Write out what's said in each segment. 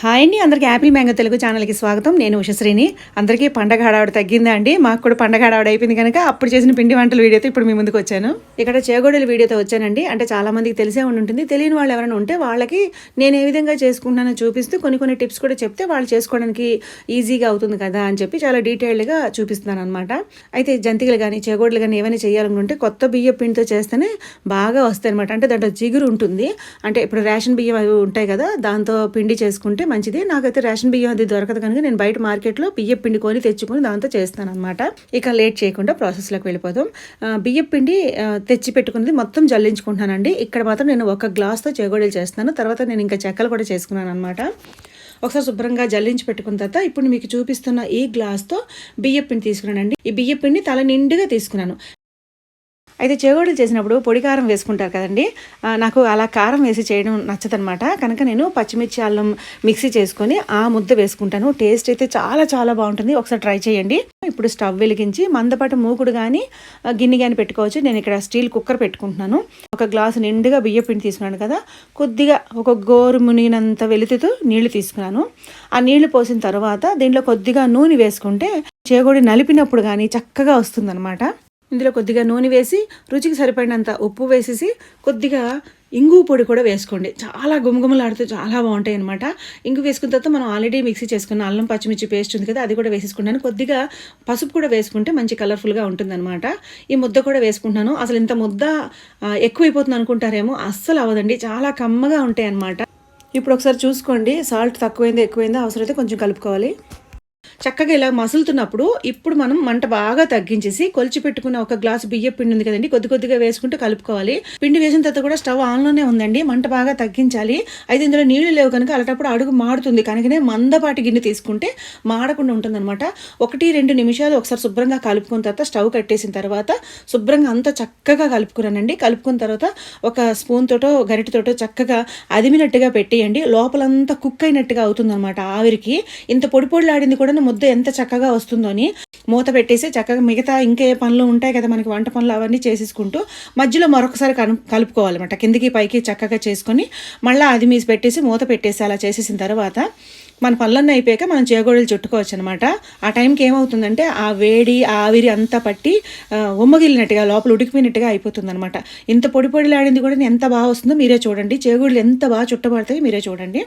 Hi అండి అందరికీ Apple mango Telugu ఛానల్కి స్వాగతం. నేను ఉషశ్రీని. అందరికీ పండగ హడావుడి తగ్గిందా అండి? మాకు కూడా పండగ హడావుడి అయిపోయింది కనుక అప్పుడు చేసిన పిండి వంటల వీడియోతో ఇప్పుడు మీ ముందుకు వచ్చాను. ఇక్కడ చేగోడల వీడియోతో వచ్చానండి. అంటే చాలామందికి తెలిసే ఉంటుంది. తెలియని వాళ్ళు ఎవరైనా ఉంటే వాళ్ళకి నేను ఏ విధంగా చేసుకుంటున్నానో చూపిస్తూ కొన్ని కొన్ని టిప్స్ కూడా చెప్తే వాళ్ళు చేసుకోవడానికి ఈజీగా అవుతుంది కదా అని చెప్పి చాలా డీటెయిల్డ్గా చూపిస్తున్నాను అనమాట అయితే జంతికలు కానీ చేగోడలు కానీ ఏమైనా చేయాలనుకుంటే కొత్త బియ్య పిండితో చేస్తేనే బాగా వస్తాయి అనమాట అంటే దాంట్లో జిగురు ఉంటుంది. అంటే ఇప్పుడు రేషన్ బియ్యం అవి ఉంటాయి కదా దాంతో పిండి చేసుకుంటే మంచిది. నాకైతే రేషన్ బియ్యం అది దొరకదు కనుక నేను బయట మార్కెట్లో బియ్యం పిండి కొని తెచ్చుకొని దాంతో చేస్తాను అనమాట ఇక లేట్ చేయకుండా ప్రాసెస్లోకి వెళ్ళిపోదాం. బియ్యం పిండి తెచ్చి పెట్టుకున్నది మొత్తం జల్లించుకుంటున్నానండి. ఇక్కడ మాత్రం నేను ఒక గ్లాస్తో చేగోడీలు చేస్తాను తర్వాత నేను ఇంకా చెక్కలు కూడా చేసుకున్నాను అనమాట ఒకసారి శుభ్రంగా జల్లించి పెట్టుకున్న తర్వాత ఇప్పుడు మీకు చూపిస్తున్న ఈ గ్లాస్తో బియ్యం పిండి తీసుకున్నానండి. ఈ బియ్యం పిండి తల నిండుగా తీసుకున్నాను. అయితే చేగోడలు చేసినప్పుడు పొడి కారం వేసుకుంటారు కదండి. నాకు అలా కారం వేసి చేయడం నచ్చదనమాట. కనుక నేను పచ్చిమిర్చి అల్లం మిక్సీ చేసుకొని ఆ ముద్ద వేసుకుంటాను. టేస్ట్ అయితే చాలా చాలా బాగుంటుంది. ఒకసారి ట్రై చేయండి. ఇప్పుడు స్టవ్ వెలిగించి మందపాటి మూకుడు కానీ గిన్నె కానీ పెట్టుకోవచ్చు. నేను ఇక్కడ స్టీల్ కుక్కర్ పెట్టుకుంటున్నాను. ఒక గ్లాసు నిండుగా బియ్య పిండి తీసుకున్నాను కదా. కొద్దిగా ఒక గోరు మునిగినంత వెలితితో నీళ్ళు తీసుకున్నాను. ఆ నీళ్ళు పోసిన తర్వాత దీంట్లో కొద్దిగా నూనె వేసుకుంటే చేగోడి నలిపినప్పుడు కానీ చక్కగా వస్తుందన్నమాట ఇందులో కొద్దిగా నూనె వేసి రుచికి సరిపడినంత ఉప్పు వేసేసి కొద్దిగా ఇంగు పొడి కూడా వేసుకోండి. చాలా గుమగుమలాడుతూ చాలా బాగుంటాయి అనమాట ఇంగు వేసుకున్న తర్వాత మనం ఆల్రెడీ మిక్సీ చేసుకున్న అల్లం పచ్చిమిర్చి పేస్ట్ ఉంది కదా అది కూడా వేసేసుకున్నాను కొద్దిగా పసుపు కూడా వేసుకుంటే మంచి కలర్ఫుల్గా ఉంటుందన్నమాట. ఈ ముద్ద కూడా వేసుకుంటున్నాను. అసలు ఇంత ముద్ద ఎక్కువైపోతుంది అనుకుంటారేమో అస్సలు అవ్వదండి. చాలా కమ్మగా ఉంటాయి అనమాట ఇప్పుడు ఒకసారి చూసుకోండి. సాల్ట్ తక్కువైందో ఎక్కువైందో అవసరమైతే కొంచెం కలుపుకోవాలి. చక్కగా ఇలా మసులుతున్నప్పుడు ఇప్పుడు మనం మంట బాగా తగ్గించేసి కొలిచి పెట్టుకున్న ఒక గ్లాస్ బియ్య పిండి ఉంది కదండి కొద్ది కొద్దిగా వేసుకుంటూ కలుపుకోవాలి. పిండి వేసిన తర్వాత కూడా స్టవ్ ఆన్లోనే ఉందండి మంట బాగా తగ్గించాలి. అయితే ఇందులో నీళ్ళు లేవు కనుక అలాంటప్పుడు అడుగు మాడుతుంది కనుకనే మందపాటి గిన్నె తీసుకుంటే మాడకుండా ఉంటుందన్నమాట. ఒకటి రెండు నిమిషాలు ఒకసారి శుభ్రంగా కలుపుకున్న తర్వాత స్టవ్ కట్టేసిన తర్వాత శుభ్రంగా అంతా చక్కగా కలుపుకున్నానండి. కలుపుకున్న తర్వాత ఒక స్పూన్ తోటో గరిటతోటో చక్కగా అదిమినట్టుగా పెట్టేయండి. లోపలంతా కుక్ అయినట్టుగా అవుతుందన్నమాట ఆవిరికి. ఇంత పొడి పొడిలాడింది కూడా ముద్ద ఎంత చక్కగా వస్తుందో అని మూత పెట్టేసి చక్కగా మిగతా ఇంకే పనులు ఉంటాయి కదా మనకి వంట పనులు అవన్నీ చేసేసుకుంటూ మధ్యలో మరొకసారి కను కలుపుకోవాలన్నమాట. కిందికి పైకి చక్కగా చేసుకొని మళ్ళీ అది మీసి పెట్టేసి మూత పెట్టేసి అలా చేసేసిన తర్వాత మన పనులన్నీ అయిపోయాక మనం చేగోడలు చుట్టుకోవచ్చు అనమాట ఆ టైంకి ఏమవుతుందంటే ఆ వేడి ఆవిరి అంతా పట్టి ఉమ్మగిలినట్టుగా లోపల ఉడికిపోయినట్టుగా అయిపోతుంది అనమాట ఇంత పొడి పొడిలాడింది కూడా ఎంత బాగా వస్తుందో మీరే చూడండి. చేగోడలు ఎంత బాగా చుట్టబడతాయి మీరే చూడండి.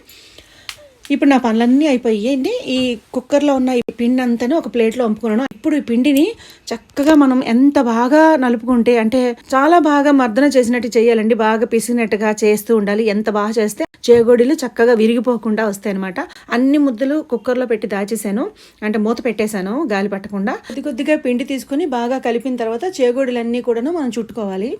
ఇప్పుడు నా పనులన్నీ అయిపోయాయండి ఈ కుక్కర్లో ఉన్న ఈ పిండి అంతా ఒక ప్లేట్లో వంపుకున్నాను. ఇప్పుడు ఈ పిండిని చక్కగా మనం ఎంత బాగా నలుపుకుంటే అంటే చాలా బాగా మర్దన చేసినట్టు చేయాలండి. బాగా పిసినట్టుగా చేస్తూ ఉండాలి. ఎంత బాగా చేస్తే చేగోడీలు చక్కగా విరిగిపోకుండా వస్తాయి అనమాట అన్ని ముద్దలు కుక్కర్లో పెట్టి దాచేసాను అంటే మూత పెట్టేశాను గాలి పట్టకుండా. కొద్ది కొద్దిగా పిండి తీసుకుని బాగా కలిపిన తర్వాత చేగోడీలన్నీ కూడాను మనం చుట్టుకోవాలి.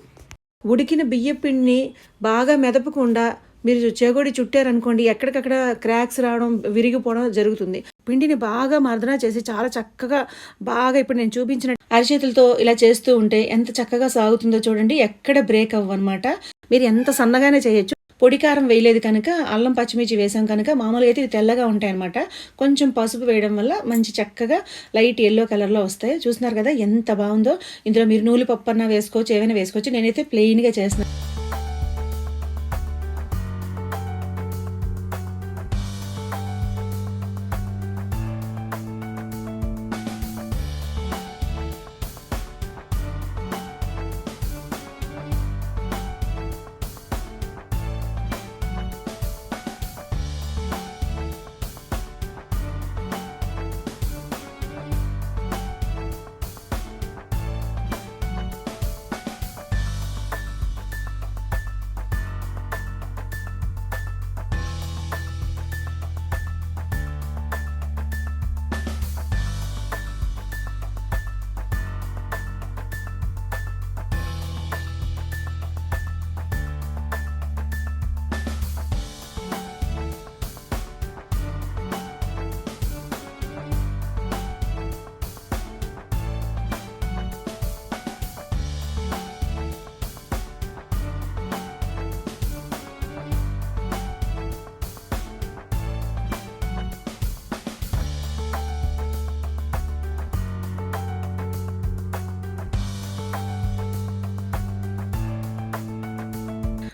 ఉడికిన బియ్య పిండిని బాగా మెదపకుండా మీరు చేగోడి చుట్టారనుకోండి ఎక్కడికక్కడ క్రాక్స్ రావడం విరిగిపోవడం జరుగుతుంది. పిండిని బాగా మర్దన చేసి చాలా చక్కగా బాగా ఇప్పుడు నేను చూపించిన అరిచేతులతో ఇలా చేస్తూ ఉంటే ఎంత చక్కగా సాగుతుందో చూడండి ఎక్కడ బ్రేక్ అవ్వనమాట. మీరు ఎంత సన్నగానే చేయొచ్చు. పొడి కారం వేయలేదు కనుక అల్లం పచ్చిమిర్చి వేసాం కనుక మామూలుగా అయితే ఇది తెల్లగా ఉంటాయన్నమాట. కొంచెం పసుపు వేయడం వల్ల మంచి చక్కగా లైట్ ఎల్లో కలర్లో వస్తాయి. చూస్తున్నారు కదా ఎంత బాగుందో. ఇందులో మీరు నూలు పప్పు వేసుకోవచ్చు ఏమైనా వేసుకోవచ్చు. నేనైతే ప్లెయిన్గా చేస్తున్నాను.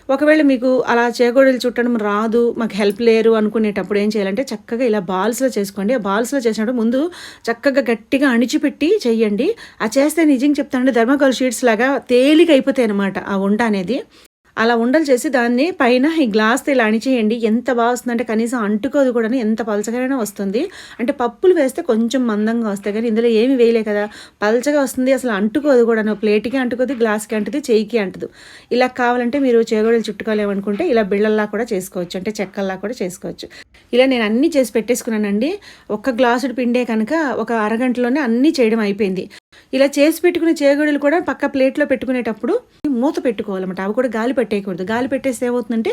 ఒకవేళ మీకు అలా చేగోడలు చుట్టడం రాదు మాకు హెల్ప్ లేరు అనుకునేటప్పుడు ఏం చేయాలంటే చక్కగా ఇలా బాల్స్లో చేసుకోండి. ఆ బాల్స్లో చేసినప్పుడు ముందు చక్కగా గట్టిగా అణిచిపెట్టి చేయండి. ఆ చేస్తే నిజంగా చెప్తానండి ధర్మకోల్ షీట్స్ లాగా తేలిక అయిపోతాయి అనమాట ఆ వంట అనేది. అలా ఉండలు చేసి దాన్ని పైన ఈ గ్లాస్తో ఇలా అణిచేయండి. ఎంత బాగా వస్తుందంటే కనీసం అంటుకోదు కూడా ఎంత పలచగానే వస్తుంది. అంటే పప్పులు వేస్తే కొంచెం మందంగా వస్తాయి. కానీ ఇందులో ఏమి వేయలే కదా. పలచగా వస్తుంది అసలు అంటుకోదు కూడా. ప్లేట్కి అంటుకోదు గ్లాస్కి అంటుంది చేయికి అంటదు ఇలా కావాలంటే మీరు చేగోడలు చుట్టుకోలేమనుకుంటే ఇలా బిళ్ళల్లా కూడా చేసుకోవచ్చు. అంటే చెక్కల్లా కూడా చేసుకోవచ్చు. ఇలా నేను అన్నీ చేసి పెట్టేసుకున్నానండి. ఒక్క గ్లాసుడు పిండే కనుక ఒక అరగంటలోనే అన్నీ చేయడం అయిపోయింది. ఇలా చేసి పెట్టుకునే చేగోడలు కూడా పక్క ప్లేట్లో పెట్టుకునేటప్పుడు మూత పెట్టుకోవాలన్నమాట. అవి కూడా గాలి పెట్టేయకూడదు. గాలి పెట్టేస్తే ఏమవుతుందంటే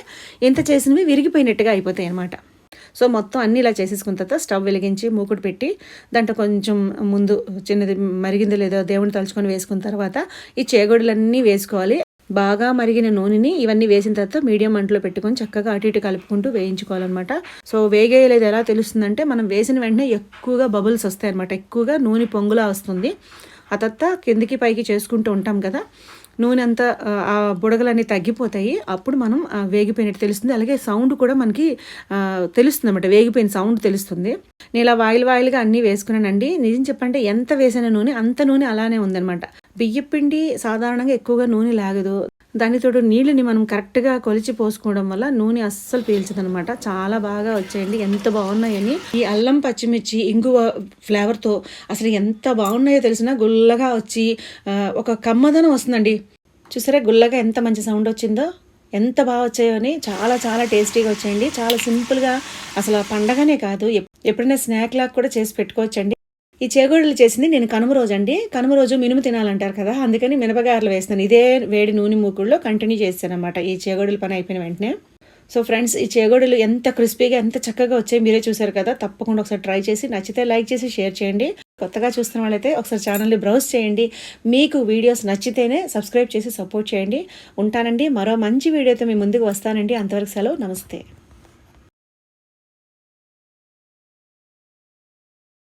ఎంత చేసినవి విరిగిపోయినట్టుగా అయిపోతాయి అనమాట సో మొత్తం అన్నీ ఇలా చేసేసుకున్న తర్వాత స్టవ్ వెలిగించి మూకుడు పెట్టి దాంట్లో కొంచెం ముందు చిన్నది మరిగిందో లేదో దేవుని తలుచుకొని వేసుకున్న తర్వాత ఈ చేగోడలన్నీ వేసుకోవాలి. బాగా మరిగిన నూనెని ఇవన్నీ వేసిన తర్వాత మీడియం మంటలో పెట్టుకొని చక్కగా అటు ఇటు కలుపుకుంటూ వేయించుకోవాలన్నమాట. సో వేగేయలేదు ఎలా తెలుస్తుందంటే మనం వేసిన వెంటనే ఎక్కువగా బబుల్స్ వస్తాయి అనమాట ఎక్కువగా నూనె పొంగులా వస్తుంది. ఆ తర్వాత కిందికి పైకి చేసుకుంటూ ఉంటాం కదా. నూనె అంతా ఆ బుడగలన్నీ తగ్గిపోతాయి. అప్పుడు మనం వేగిపోయినట్టు తెలుస్తుంది. అలాగే సౌండ్ కూడా మనకి తెలుస్తుంది అనమాట వేగిపోయిన సౌండ్ తెలుస్తుంది. నేను ఇలా వాయిల్ వాయిల్గా అన్నీ వేసుకున్నానండి. నిజం చెప్పంటే ఎంత వేసిన నూనె అంత నూనె అలానే ఉందనమాట బియ్యపిండి సాధారణంగా ఎక్కువగా నూనె లాగదు. దానితోడు నీళ్ళని మనం కరెక్ట్గా కొలిచి పోసుకోవడం వల్ల నూనె అస్సలు పీల్చదనమాట. చాలా బాగా వచ్చాయండి. ఎంత బాగున్నాయని. ఈ అల్లం పచ్చిమిర్చి ఇంగువ ఫ్లేవర్తో అసలు ఎంత బాగున్నాయో తెలిసినా గుల్లగా వచ్చి ఒక కమ్మదనం వస్తుందండి. చూసారా గుల్లగా ఎంత మంచి సౌండ్ వచ్చిందో? ఎంత బాగా వచ్చాయో అని చాలా చాలా టేస్టీగా వచ్చాయండి. చాలా సింపుల్గా అసలు పండగనే కాదు. ఎప్పుడైనా స్నాక్ లాగా కూడా చేసి పెట్టుకోవచ్చండి. ఈ చేగోడలు చేసింది నేను కనుమ రోజు అండి. కనుమ రోజు మినుము తినాలంటారు కదా అందుకని మినపగారలు వేస్తాను. ఇదే వేడి నూనె మూకుల్లో కంటిన్యూ చేస్తాను అనమాట ఈ చేగోడల పని అయిపోయిన వెంటనే. సో ఫ్రెండ్స్ ఈ చేగోడలు ఎంత క్రిస్పీగా ఎంత చక్కగా వచ్చాయి మీరే చూసారు కదా. తప్పకుండా ఒకసారి ట్రై చేసి నచ్చితే లైక్ చేసి షేర్ చేయండి. కొత్తగా చూస్తున్న వాళ్ళైతే ఒకసారి ఛానల్ని బ్రౌజ్ చేయండి. మీకు వీడియోస్ నచ్చితేనే సబ్స్క్రైబ్ చేసి సపోర్ట్ చేయండి. ఉంటానండి. మరో మంచి వీడియోతో మీ ముందుకు వస్తానండి. అంతవరకు సెలవు. నమస్తే.